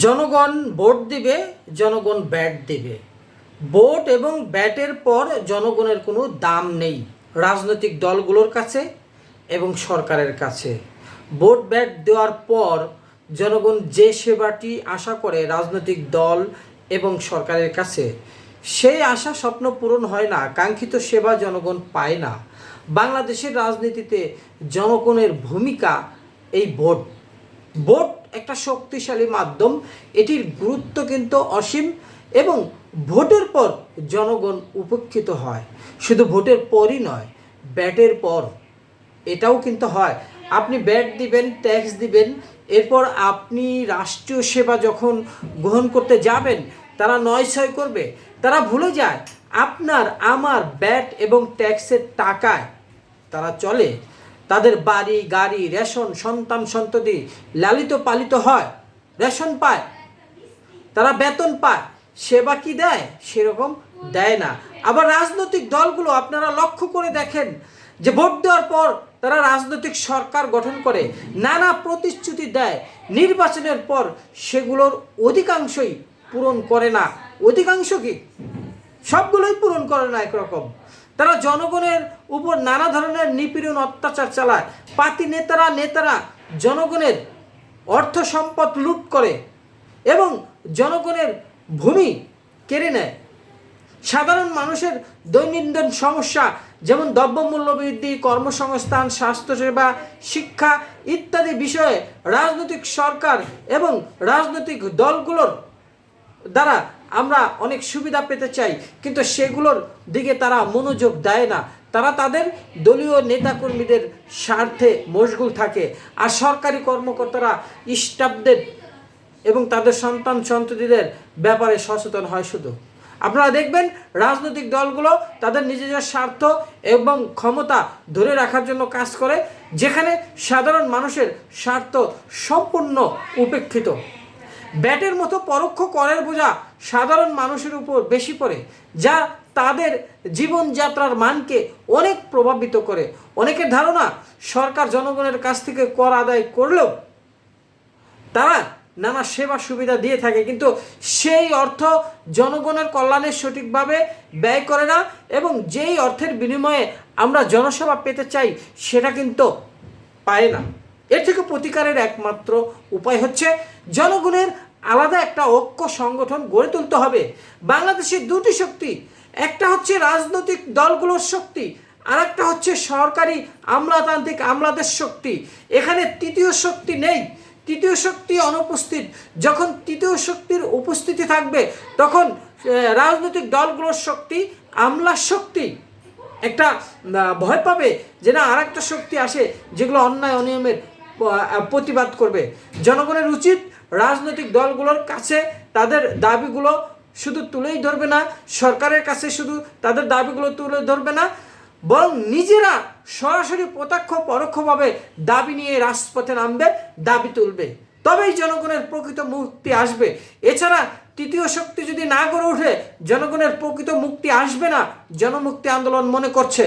জনগণ ভোট দিবে, জনগণ ব্যাট দিবে। ভোট এবং ব্যাটের পর জনগণের কোনো দাম নেই রাজনৈতিক দলগুলোর কাছে এবং সরকারের কাছে। ভোট ব্যাট দেওয়ার পর জনগণ যে সেবাটি আশা করে রাজনৈতিক দল এবং সরকারের কাছে, সেই আশা স্বপ্ন পূরণ হয় না, কাঙ্ক্ষিত সেবা জনগণ পায় না। বাংলাদেশের রাজনীতিতে জনগণের ভূমিকা এই ভোট ভোট একটা শক্তিশালী মাধ্যম। এটির গুরুত্ব কিন্তু অসীম এবং ভোটের পর জনগণ উপেক্ষিত হয়। শুধু ভোটের পরই নয়, ব্যাটের পর। এটাও কিন্তু হয়। আপনি ব্যাট দিবেন, ট্যাক্স দিবেন, এরপর আপনি রাষ্ট্রীয় সেবা যখন গ্রহণ করতে যাবেন, তারা নয় ছয় করবে। তারা ভুলে যায়, আপনার, আমার ব্যাট এবং ট্যাক্সের টাকায় তারা চলে। তাদের বাড়ি, গাড়ি, রেশন, সন্তান, সন্ততি লালিত পালিত হয়। রেশন পায়। তারা বেতন পায়। সেবা কি দেয়? সেরকম দেয় না। আবার রাজনৈতিক দলগুলো আপনারা লক্ষ্য করে দেখেন যে ভোট দেওয়ার পর তারা রাজনৈতিক সরকার গঠন করে, নানা প্রতিশ্রুতি দেয়। নির্বাচনের পর সেগুলোর অধিকাংশই পূরণ করে না। অধিকাংশ কি? সবগুলোই পূরণ করে না একরকম। তারা জনগণের উপর নানা ধরনের নিপীড়ন অত্যাচার চালায়। পাতি নেতারা নেতারা জনগণের অর্থ সম্পদ লুট করে এবং জনগণের ভূমি কেড়ে নেয়। সাধারণ মানুষের দৈনন্দিন সমস্যা যেমন দ্রব্যমূল্য বৃদ্ধি, কর্মসংস্থান, স্বাস্থ্যসেবা, শিক্ষা ইত্যাদি বিষয়ে রাজনৈতিক সরকার এবং রাজনৈতিক দলগুলোর দ্বারা আমরা অনেক সুবিধা পেতে চাই, কিন্তু সেগুলোর দিকে তারা মনোযোগ দেয় না। তারা তাদের দলীয় নেতাকর্মীদের স্বার্থে মশগুল থাকে আর সরকারি কর্মকর্তারা স্টাফদের এবং তাদের সন্তান সন্ততিদের ব্যাপারে সচেতন হয় শুধু। আপনারা দেখবেন রাজনৈতিক দলগুলো তাদের নিজেদের স্বার্থ এবং ক্ষমতা ধরে রাখার জন্য কাজ করে, যেখানে সাধারণ মানুষের স্বার্থ সম্পূর্ণ উপেক্ষিত। ব্যাটের মতো পরোক্ষ করের বোঝা সাধারণ মানুষের উপর বেশি পড়ে, যা তাদের জীবনযাত্রার মানকে অনেক প্রভাবিত করে। অনেকের ধারণা, সরকার জনগণের কাছ থেকে কর আদায় করলেও তারা নানা সেবা সুবিধা দিয়ে থাকে, কিন্তু সেই অর্থ জনগণের কল্যাণে সঠিকভাবে ব্যয় করে না এবং যেই অর্থের বিনিময়ে আমরা জনসেবা পেতে চাই, সেটা কিন্তু পায় না। এর থেকে প্রতিকারের একমাত্র উপায় হচ্ছে জনগণের আলাদা একটা ঐক্য সংগঠন গড়ে তুলতে হবে। বাংলাদেশের দুটি শক্তি, একটা হচ্ছে রাজনৈতিক দলগুলোর শক্তি আর একটা হচ্ছে সরকারি আমলাতান্ত্রিক আমলাদের শক্তি। এখানে তৃতীয় শক্তি নেই। তৃতীয় শক্তি অনুপস্থিত। যখন তৃতীয় শক্তির উপস্থিতি থাকবে, তখন রাজনৈতিক দলগুলোর শক্তি, আমলার শক্তি একটা ভয় পাবে যে না আর একটা শক্তি আসে যেগুলো অন্যায়, অনিয়মের প্রতিবাদ করবে। জনগণের উচিত রাজনৈতিক দলগুলোর কাছে তাদের দাবিগুলো শুধু তুলেই ধরবে না, সরকারের কাছে শুধু তাদের দাবিগুলো তুলে ধরবে না, বরং নিজেরা সরাসরি প্রত্যক্ষ পরোক্ষভাবে দাবি নিয়ে রাজপথে নামবে, দাবি তুলবে। তবেই জনগণের প্রকৃত মুক্তি আসবে। এছাড়া তৃতীয় শক্তি যদি না গড়ে ওঠে, জনগণের প্রকৃত মুক্তি আসবে না, জনমুক্তি আন্দোলন মনে করছে।